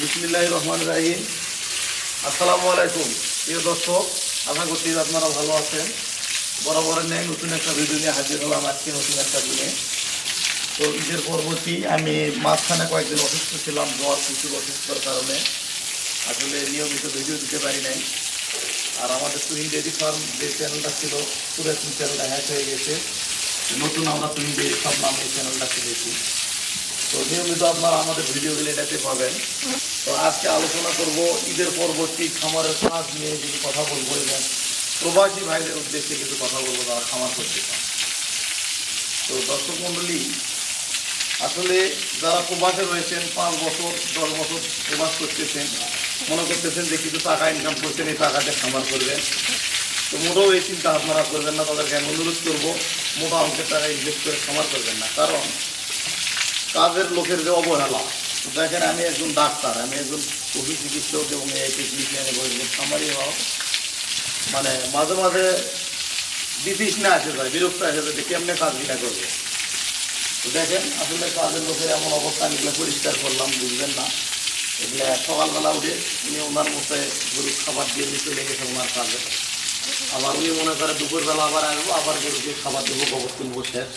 বিসমিল্লাহ রহমান রাহিম। আসসালামু আলাইকুম প্রিয় দর্শক, আশা করছি আপনারা ভালো আছেন। বরাবরের ন্যায় নতুন একটা ভিডিও নিয়ে হাজির হলাম আজকে নতুন একটা দিনে। তো ঈদের পরবর্তী আমি মাঝখানে কয়েকদিন অসুস্থ ছিলাম, জ্বর প্রচুর অসুস্থতার কারণে। আসলে নিয়মিত ভিডিও দিতে পারি নাই। আর আমাদের তুহিন ডেরি ফার্ম যে চ্যানেলটা ছিল, পুরাতন চ্যানেলটা হ্যাক হয়ে গেছে। নতুন আমরা তুহিন ডেরি ফার্ম নামে চ্যানেলটা খুলেছি। তো নিয়মিত আপনারা আমাদের ভিডিওগুলো এটাতে পাবেন। তো আজকে আলোচনা করব ঈদের পরবর্তী খামারের কাজ নিয়ে কিছু কথা বলব এবং প্রবাসী ভাইদের উদ্দেশ্যে কিছু কথা বলব তারা খামার করতে তো দর্শক মণ্ডলী, আসলে যারা প্রবাসে রয়েছেন, পাঁচ বছর, দশ বছর প্রবাস করতেছেন, মনে করতেছেন যে কিছু টাকা ইনকাম করছেন, এই টাকাতে খামার করবেন। তো মোটেও এই চিন্তা আপনারা করবেন না, তাদেরকে আমি অনুরোধ করব, মোটা অঙ্কের টাকা ইনভেস্ট করে খামার করবেন না। কারণ কাজের লোকের যে অবহেলা। দেখেন, আমি একজন ডাক্তার, আমি একজন পশু চিকিৎসক এবং টেকনিশিয়ান এবং একজন খামারি হওয়া। মানে মাঝে মাঝে বিতৃষ্ণা আসে যায়, বিরক্ত আসে যায় যে কেমনে কাজ কিনা করবে। তো দেখেন, আসলে কাজের লোকের এমন অবস্থা, আমি এগুলো পরিষ্কার করলাম, বুঝবেন না। এগুলো সকালবেলা উঠে উনি ওনার মতো গরু খাবার দিয়ে উনি চলে গেছে ওনার কাজে। আবার উনি মনে করে দুপুরবেলা আবার আসব, আবার গরুকে খাবার দেবো গোবর তুলবো শেষ।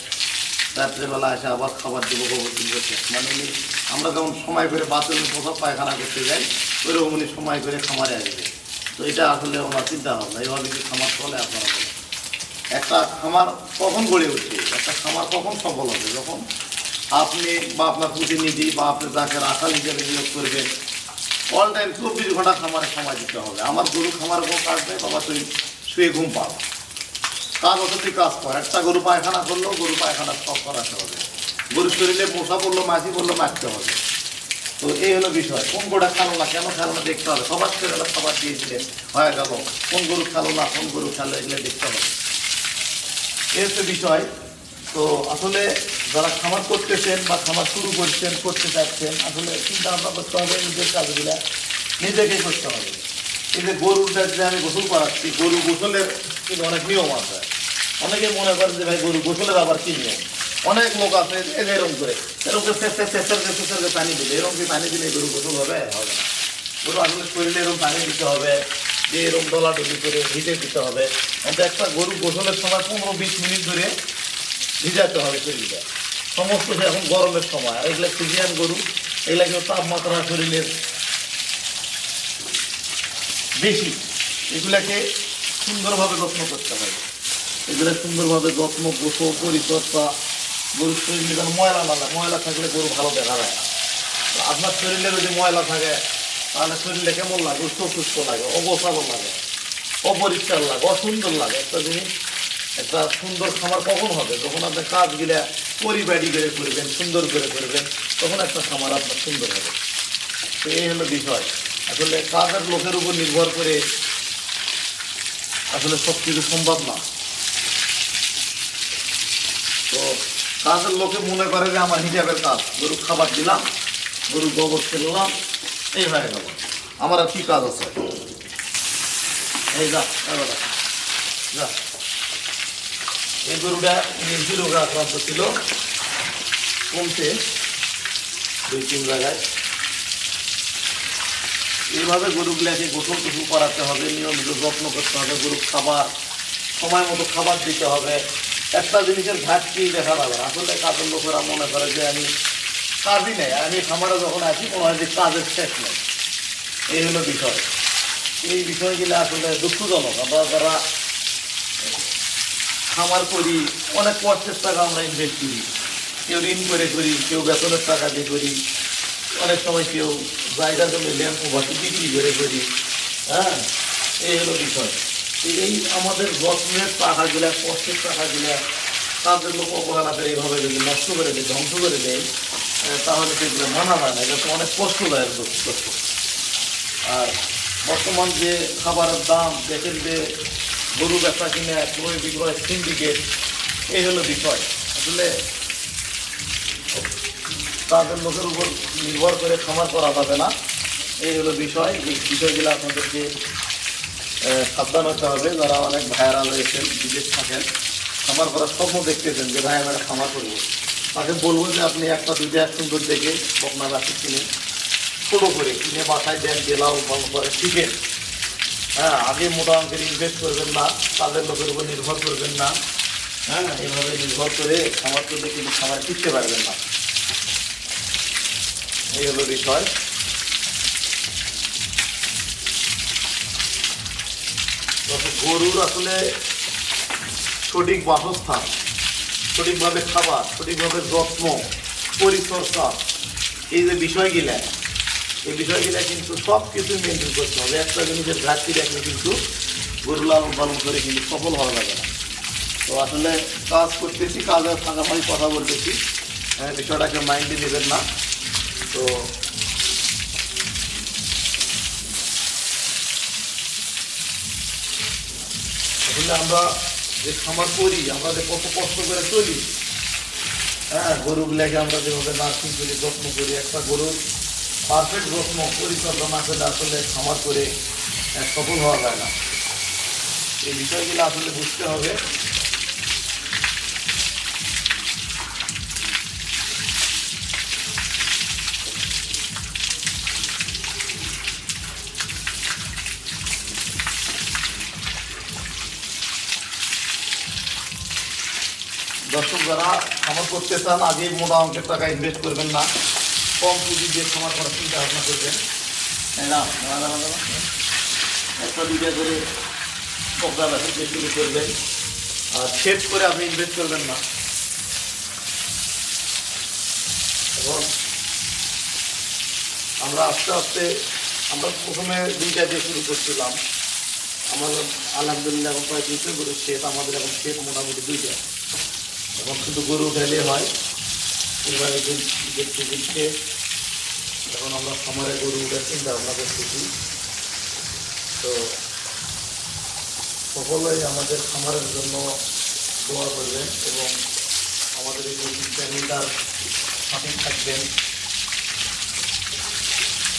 রাত্রেবেলা এসে আবার খাবার দেবো, গোবর তুলবো মানে উনি আমরা যেমন সময় করে বাথরুমে প্রথম পায়খানা করতে যাই, ওইরকম উনি সময় করে খামারে আসবে। তো এটা আসলে ওনার চিন্তা ভাবনা, এইভাবে কি খামার চলে আপনারা বলেন? একটা খামার কখন গড়ে উঠবে? একটা খামার কখন সফল হবে? যখন আপনি বা আপনার প্রতিনিধি বা আপনি যাকে রাখাল হিসেবে নিয়োগ করবেন অল টাইম চব্বিশ ঘণ্টা খামারে সময় দিতে হবে। আমার গরু খামার নেই, বাবা, তুই শুয়ে ঘুম পাও তুই কাজ কর। একটা গরু পায়খানা করলেও গরু পায়খানা সব করাতে হবে। গরুর শরীরে মশা পড়ল, মাছি পড়ল, মারতে হবে। তো এই হলো বিষয়। কোন গরুটা খালো না, কেন খালো না দেখতে হবে। সবার ছেলেরা খাবার দিয়েছিলেন। হয়ে গেল। কোন গরু খালো না, কোন গরু খালো এগুলো দেখতে হবে। এই হচ্ছে বিষয়। তো আসলে যারা খামার করতেছেন বা খামার শুরু করছেন, করতে চাচ্ছেন, আসলে চিন্তা ভাবনা করতে হবে, নিজের কাজগুলো নিজেকে করতে হবে। এই যে গরুটা যে আমি গোসল করাচ্ছি, গরু গোসলের অনেক নিয়ম আছে। অনেকে মনে করেন যে ভাই গরু গোসলের আবার কি নিয়ম? অনেক লোক আছে এরকম করে এরকম করে পানি দিলে, এরকম কি পানি দিলে গরু গোসল হবে? হবে না। গরু আসলে শরীরে এরকম পানি দিতে হবে, যে এরকম ডলাডলি করে ভিজে দিতে হবে। অন্তত একটা গরু গোসলের সময় পনেরো বিশ মিনিট ধরে ভিজাতে হবে শরীরটা। সমস্ত এখন গরমের সময়, আর এগুলো সিজিয়ান গরু এগুলা কিন্তু তাপমাত্রা শরীরের বেশি। এগুলাকে সুন্দরভাবে যত্ন করতে হবে। এগুলো সুন্দরভাবে যত্ন, গোসল, পরিচর্যা, গরুর শরীরে যেন ময়লা না লাগে। ময়লা থাকলে গরু ভালো দেখা যায় না। আপনার শরীরে যদি ময়লা থাকে, তাহলে শরীরে কেমন লাগে? সুস্থ লাগে অবসাদও লাগে, অপরিষ্কার লাগে, অসুন্দর লাগে। একটা জিনিস, একটা সুন্দর খামার কখন হবে? যখন আপনি কাজগুলা পরিপাটি করে করবেন, সুন্দর করে করবেন, তখন একটা খামার আপনার সুন্দর হবে। তো এই হলো বিষয়। আসলে কাজের লোকের উপর নির্ভর করে আসলে সব কিছু সম্ভব না। তো কাজের লোকে মনে করে যে আমার হিসাবের কাজ। গরু খাবার দিলাম, গরু গোবর ফেললাম, এই হয়ে গেল। আমার আর কি কাজ আছে? এই যা, এই গরুটা নির্ভি রোগে আক্রান্ত ছিল। কমছে দুই, তিন জায়গায়। এইভাবে গরুগুলাকে গোসল টুসল করাতে হবে, নিয়মিত যত্ন করতে হবে গরু খাবার, সময় মতো খাবার দিতে হবে। একটা জিনিসের ঘাটতি দেখা যাবে আসলে কাজের লোকেরা মনে করে যে আমি কাজই নেই আমি খামারে যখন আসি মনে হয় যে কাজের শেষ নেই। এই হলো বিষয়। এই বিষয়গুলো আসলে দুঃখজনক। আমরা যারা খামার করি, অনেক কষ্টের টাকা আমরা ইনভেস্ট করি। কেউ ঋণ করে করি, কেউ বেতনের টাকা দিয়ে করি। অনেক সময় কেউ জায়গা জমি ল্যাম্প বাকি বিক্রি করে করি। হ্যাঁ এই হলো বিষয়। এই আমাদের যত্নের টাকাগুলা, কষ্টের টাকাগুলা তাদের লোক অবহেলা করে এইভাবে যদি নষ্ট করে দেয়, ধ্বংস করে দেয় তাহলে সেগুলো মানা হয় না। এটা অনেক কষ্টদায়ক কষ্ট আর বর্তমান যে খাবারের দাম, দেখেন যে গরু ব্যবসা কিনে, ক্রয় বিক্রয় সিন্ডিকেট এই হলো বিষয়। আসলে তাদের লোকের উপর নির্ভর করে খামার করা যাবে না। এই হলো বিষয়। এই বিষয়গুলো আপনাদেরকে সাবধান হতে হবে। যারা অনেক ভাইয়ারা রয়েছেন, বিদেশ থাকেন, খামার করার স্বপ্ন দেখতেছেন যে, ভাই, আমি একটা খামার করব। তাকে বলব যে, আপনি একটা, দুইটা সুন্দর দেখে বকনা রাখি কিনে, ছোটো করে কিনে বাসায় দেন গেলাও ভালো করে শিখেন হ্যাঁ আগে মোটা অঙ্কের ইনভেস্ট করবেন না, তাদের লোকের উপর নির্ভর করবেন না। হ্যাঁ এভাবে নির্ভর করে খামার করলে কিন্তু খামার টিকতে পারবেন না। এই হলো বিষয়। গরুর আসলে সঠিক বাসস্থান সঠিকভাবে খাবার সঠিকভাবে যত্ন পরিচর্যা এই যে বিষয়গুলা এই বিষয়গুলা কিন্তু সব কিছু মেনটেন করতে হবে। একটা জিনিসের ঘাটতি রাখলে কিন্তু গরু লালন পালন করে কিন্তু সফল হওয়া যাবে না। তো আসলে কাজ করতেছি কাজের ফাঁকাফাঁকি কথা বলতেছি। হ্যাঁ, বিষয়টাকে মাইন্ডে নেবেন না। তো আসলে আমরা যে খামার করি, আমরা যে কত কষ্ট করে চলি হ্যাঁ গরুগুলাকে আমরা যেভাবে নার্সিং করি, যত্ন করি, একটা গরুর পারফেক্ট যত্ন, পরিচর্যা না করলে আসলে খামার করে সফল হওয়া যায় না। এই বিষয়গুলো আসলে বুঝতে হবে। দর্শক যারা খামার করতে চান, আগে মোটা অঙ্কের টাকা ইনভেস্ট করবেন না। কম পুঁজি দিয়ে খামার করার চিন্তা ভাবনা করবেন। একটা দুইটা করে ব্যবসা দিয়ে শুরু করবেন। আর সেভ করে আপনি ইনভেস্ট করবেন না। এবং আমরা আস্তে আস্তে, আমরা প্রথমে দুইটা দিয়ে শুরু করছিলাম। আমার আলহামদুলিল্লাহ এখন প্রায় দুইটা গরু শেষ, আমাদের এখন শেষ মোটামুটি দুইটা। এখন শুধু গরু উঠাইলে হয়। এবারে দেখতে দেখতে এখন আমরা খামারে গরু উঠার চিন্তা ভাবনা করতেছি তো সকলেই আমাদের খামারের জন্য দোয়া করবেন এবং আমাদের এই চ্যানেলটার সাথে থাকবেন।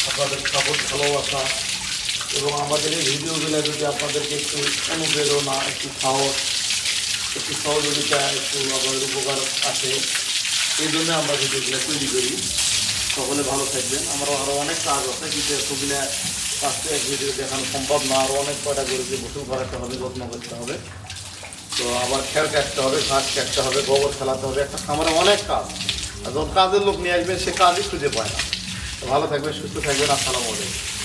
আপনাদের সাপোর্ট, ভালোবাসা এবং আমাদের এই ভিডিওগুলো যদি আপনাদেরকে একটু অনুপ্রেরণা, একটু সাহস একটু সহযোগিতা, একটু আমাদের উপকার আছে এই জন্য আমরা ভিডিওগুলো তৈরি করি। সকলে ভালো থাকবেন। আমরা আরও অনেক কাজ আছে, কিন্তু এতগুলো কাজটা এক ভিডিও দেখানো সম্ভব না। আরও অনেক কয়টা গরুকে গোসল করাতে হবে, যত্ন করতে হবে। তো আবার খেয়াল কাটতে হবে ঘাস কাটতে হবে, গোবর ফেলাতে হবে। একটা খামারে অনেক কাজ। আর যখন কাজের লোক নিয়ে আসবেন, সে কাজই খুঁজে পায় না। ভালো থাকবেন, সুস্থ থাকবেন। আসসালামু আলাইকুম।